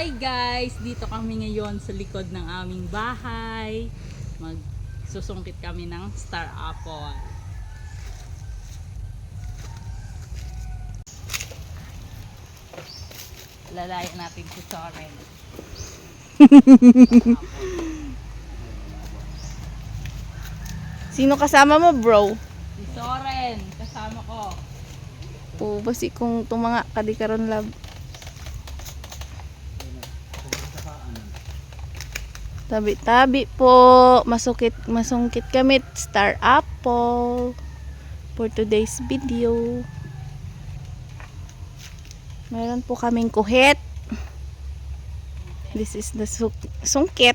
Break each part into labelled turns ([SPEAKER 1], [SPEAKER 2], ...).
[SPEAKER 1] Hi guys! Dito kami ngayon sa likod ng aming bahay. Magsusungkit kami ng star apple. Lalayan natin si Soren.
[SPEAKER 2] Sino kasama mo, bro?
[SPEAKER 1] Si Soren, kasama ko.
[SPEAKER 2] O, basi kung tumanga ka di karon lab. Tabi-tabi po. Masukit, masungkit kami. Star Apple. For today's video. Meron po kaming kuhit. This is the sungkit.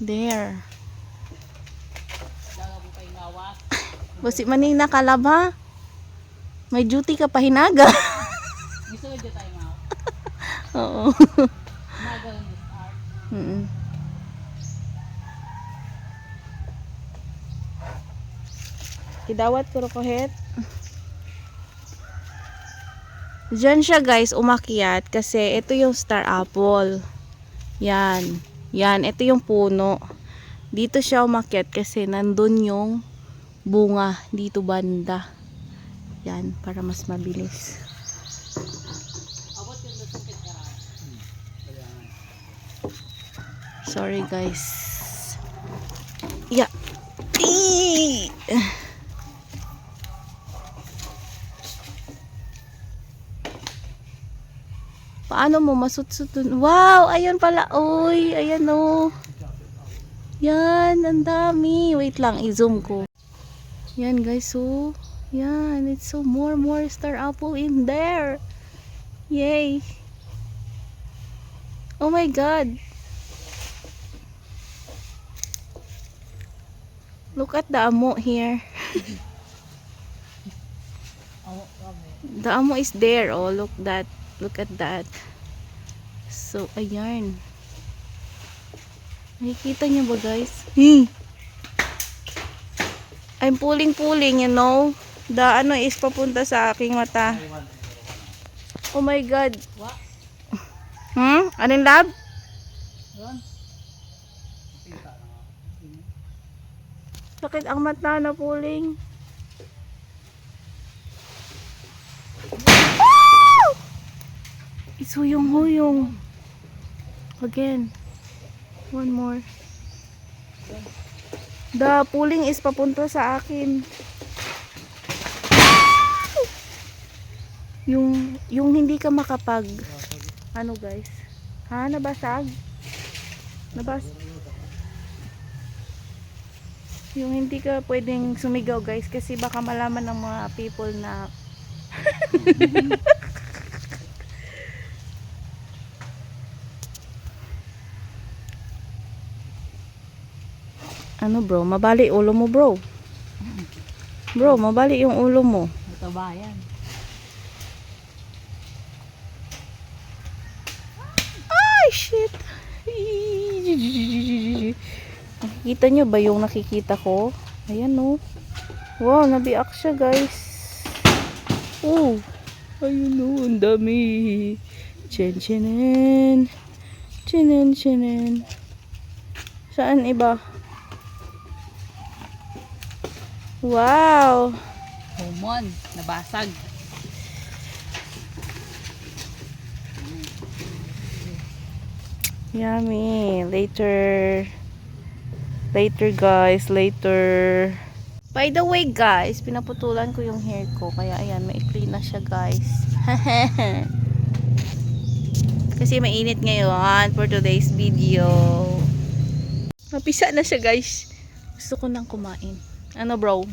[SPEAKER 2] There. Basi manina ka lab ha? May duty ka pa hinaga.
[SPEAKER 1] Gusto tayo
[SPEAKER 2] Oo. Mm. Kidawat ko ko het. Diyan siya guys umakyat kasi ito yung star apple. Yan. Yan, ito yung puno. Dito siya umakyat kasi nandun yung bunga dito banda. Yan, para mas mabilis.
[SPEAKER 1] Abot yung nasungkit ka rin.
[SPEAKER 2] Sorry guys. Yeah. Paano mo masutsutun? Wow! Ayan pala. Uy! Ayan o. Yan. Ang dami. Wait lang. I-zoom ko. Yan guys. So. Yan. It's so more more star apple in there. Yay! Oh my god. Look at the amo here. The amo is there. Oh, look that. Look at that. So, ayan. Nakikita niyo ba, guys? Hmm. I'm pulling pulling, you know. The ano is papunta sa aking mata. Oh my God.
[SPEAKER 1] Wa?
[SPEAKER 2] Hmm? Anong lab?
[SPEAKER 1] Yun.
[SPEAKER 2] Sakit ang mata na pulling. It's huyong-huyong. Again. One more. The pulling is papunta sa akin. Yung yung hindi ka makapag ano guys? Ha, nabasag? Nabas yung hindi ka pwedeng sumigaw guys kasi baka malaman ng mga people na ano bro, mabali ulo mo bro. Bro, mabali yung ulo mo.
[SPEAKER 1] Ito ba yan?
[SPEAKER 2] ay shit nakikita nyo ba yung nakikita ko? Ayan no wow, nabiak siya guys. Oh ayun no, ang dami. Chen chenen. Chenen chenen. Saan iba? Wow.
[SPEAKER 1] Humon. Nabasag.
[SPEAKER 2] Yummy. Later. Later guys. Later. By the way guys, pinaputulan ko yung hair ko. Kaya ayan, maikli na siya guys. Kasi mainit ngayon for today's video. Mapisa na siya guys. Gusto ko nang kumain. Ano bro?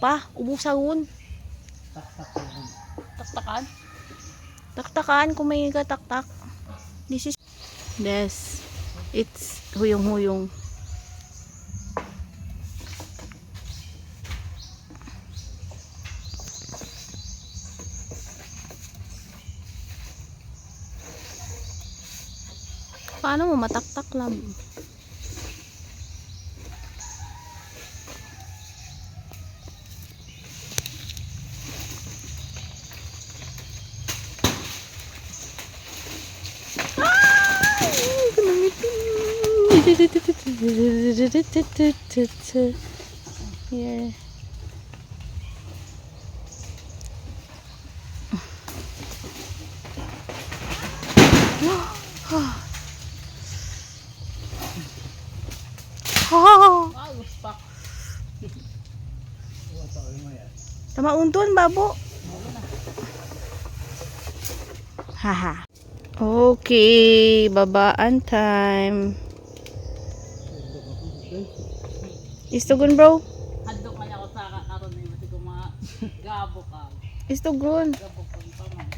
[SPEAKER 2] Pa, ubusagon.
[SPEAKER 1] Taktakan.
[SPEAKER 2] Taktakan kung may kataktak. This is Yes. It's huyong-huyong. Paano mo mataktak lang? Here. Oh,
[SPEAKER 1] Wow, spak.
[SPEAKER 2] tama unton babo. Haha. Okay, babaan time. Istugon bro.
[SPEAKER 1] Hadlok man ako sa kakaroon na yung ko mga gabo ka.
[SPEAKER 2] Istugon.
[SPEAKER 1] Gabo ka pa man.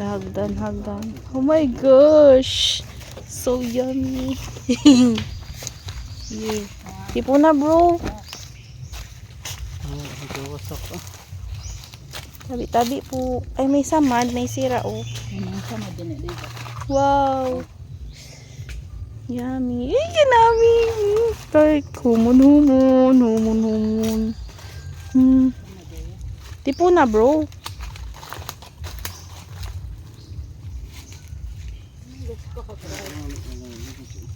[SPEAKER 2] Hagdan, hagdan. Oh my gosh. So yummy. yeah. Tipo na bro. Tabi-tabi po. Ay may samad, may sira oh.
[SPEAKER 1] Ano sa madyan eh?
[SPEAKER 2] Wow. Yummy. Ay, yummy. Ay, humon, humon, humon, humon. Hmm. Tipo na bro.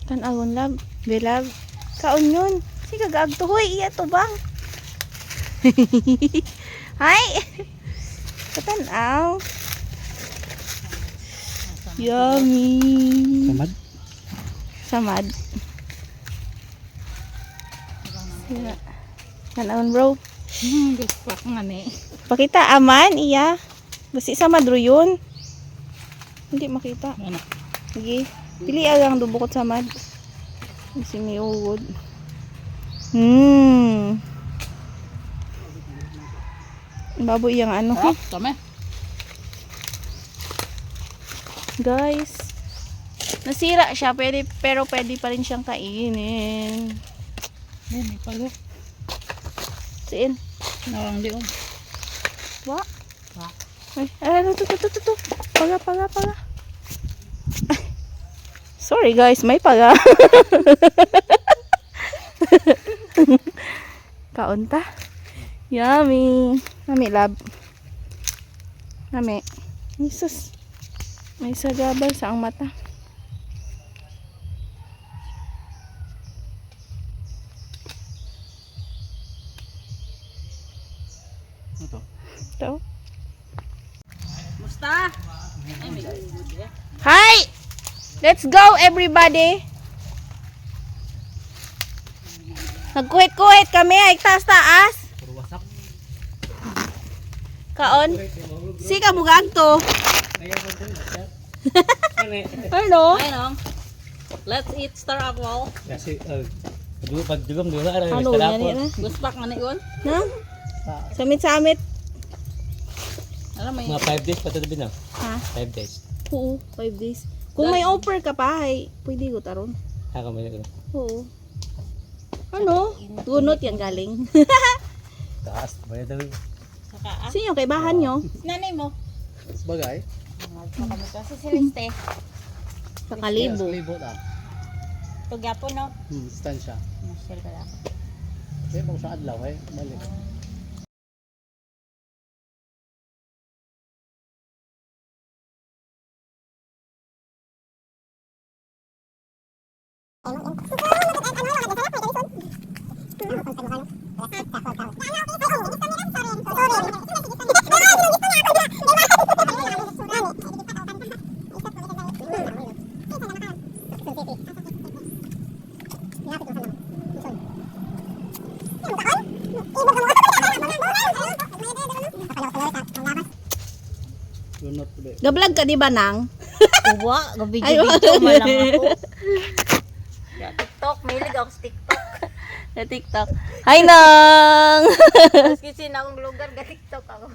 [SPEAKER 2] Tanawon lab. Belag. Kaon yun. Si kagaag to. Hoy, iya to bang. Hi. Katanaw. Yummy.
[SPEAKER 3] Samad?
[SPEAKER 2] Samad. Sira. Tanawon bro.
[SPEAKER 1] Hmm, spak nga ni.
[SPEAKER 2] Pakita aman iya. Basi sa madro yun. Hindi makita. Sige. Pili agang dubukot sa mad. Kasi may uwod. Hmm. Baboy yung ano.
[SPEAKER 1] Ah, tama.
[SPEAKER 2] Guys. Nasira siya. Pwede, pero pwede pa rin siyang kainin.
[SPEAKER 1] Yan, may palo.
[SPEAKER 2] Siin.
[SPEAKER 1] Narang di oh.
[SPEAKER 2] Wa.
[SPEAKER 1] Wa.
[SPEAKER 2] Ay, ay, ano, to, to, to, to, to. Paga, paga, paga. Sorry guys, may paga. Kaunta. Yummy. Nami lab. Nami. Jesus. May sagabal sa ang mata.
[SPEAKER 3] Ito.
[SPEAKER 2] Ito.
[SPEAKER 1] Musta? Eh.
[SPEAKER 2] Hi! Let's go everybody! Nagkuhit-kuhit kami ay taas-taas. Kaon. Si kabugag to. Ano?
[SPEAKER 1] Ayun oh. Let's eat star apple.
[SPEAKER 3] Kasi, uh, pag dugam dula
[SPEAKER 2] Ano
[SPEAKER 3] sa
[SPEAKER 2] yan
[SPEAKER 3] dapo.
[SPEAKER 2] na? Samit-samit.
[SPEAKER 1] Ano may...
[SPEAKER 3] Mga 5 days pa to na.
[SPEAKER 2] Ha?
[SPEAKER 3] 5 days.
[SPEAKER 2] Oo, 5 days. Kung may offer ka pa, ay, pwede ko taron.
[SPEAKER 3] Haka mo yun.
[SPEAKER 2] Oo. Ano? Gunot yan galing.
[SPEAKER 3] Taas. Bayad daw.
[SPEAKER 1] Saka ah.
[SPEAKER 2] Sino kay bahan nyo?
[SPEAKER 1] Nanay mo.
[SPEAKER 3] Bagay.
[SPEAKER 1] Kami kasi si Celeste.
[SPEAKER 2] Sa kalibo.
[SPEAKER 3] Libo ta.
[SPEAKER 1] Tugyapon no.
[SPEAKER 3] Hmm, stand siya.
[SPEAKER 1] Michelle ka lang.
[SPEAKER 3] Kaya mo sa adlaw eh. Balik.
[SPEAKER 2] Gablog ka di ba nang?
[SPEAKER 1] Uwa, gabigyo-bigyo man ako. Yeah, TikTok, mahilig ako sa TikTok.
[SPEAKER 2] Sa TikTok. Hi nang!
[SPEAKER 1] Maski sina akong lugar, ga TikTok ako.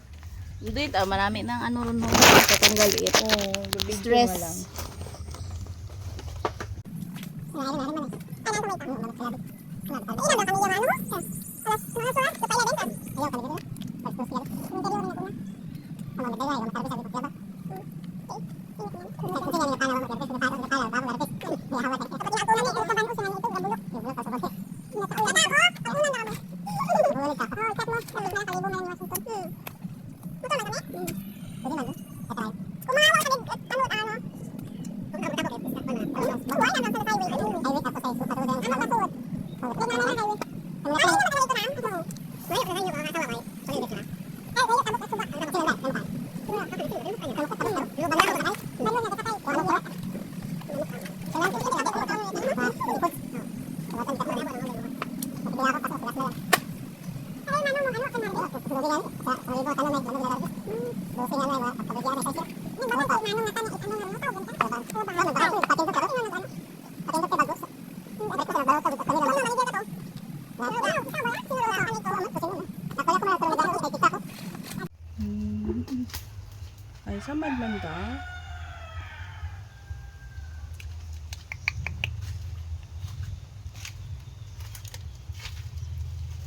[SPEAKER 2] Hindi, ah, marami nang ano ron mo. Katanggal it.
[SPEAKER 1] Eh. Oh,
[SPEAKER 2] Stress.
[SPEAKER 1] Lang.
[SPEAKER 2] Stress. すみません。you're welcome Ay, samad man da.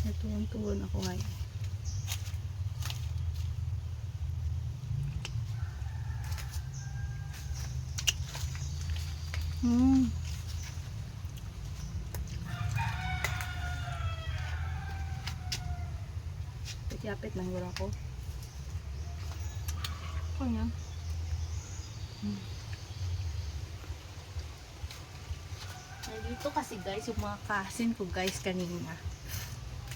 [SPEAKER 2] Natuwan-tuwan ako ngayon. Hmm. Yapit lang wala ko. Niya. Nandito kasi guys, yung mga kasin ko guys kanina.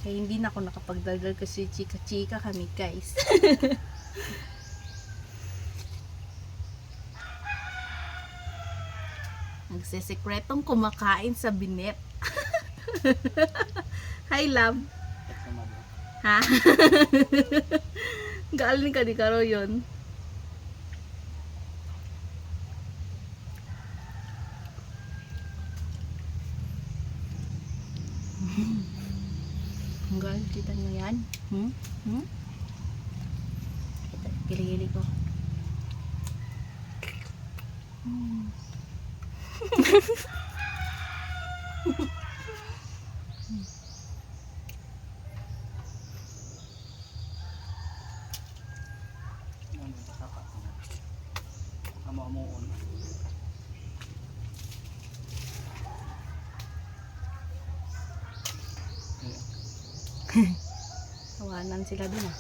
[SPEAKER 2] Kaya hindi na ako nakapagdalgal kasi chika-chika kami guys. Nagsisikretong kumakain sa binet. Hi, love. Ha? Galing ka di karo yun. Hanggang, kita nyo yan? Hmm? Hmm? Ito, kiligili ko. Hmm.
[SPEAKER 3] Saka? Amo-amuon.
[SPEAKER 2] Tawanan sila dun ah.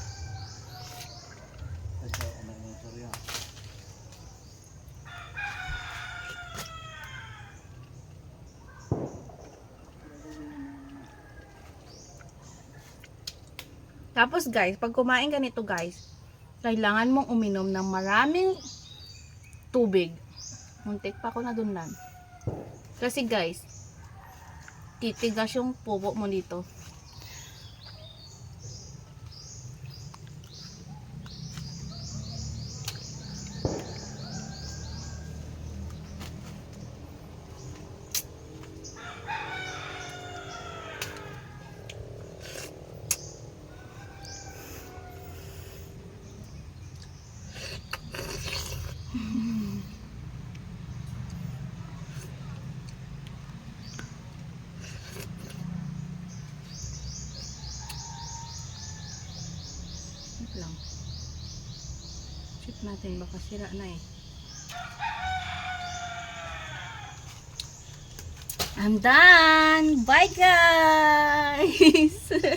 [SPEAKER 2] Tapos guys, pag kumain ka nito guys, kailangan mong uminom ng maraming tubig. Muntik pa ako na dun lang. Kasi guys, titigas yung pupo mo dito. Wait lang. Check natin, baka sira na eh. I'm done! Bye guys!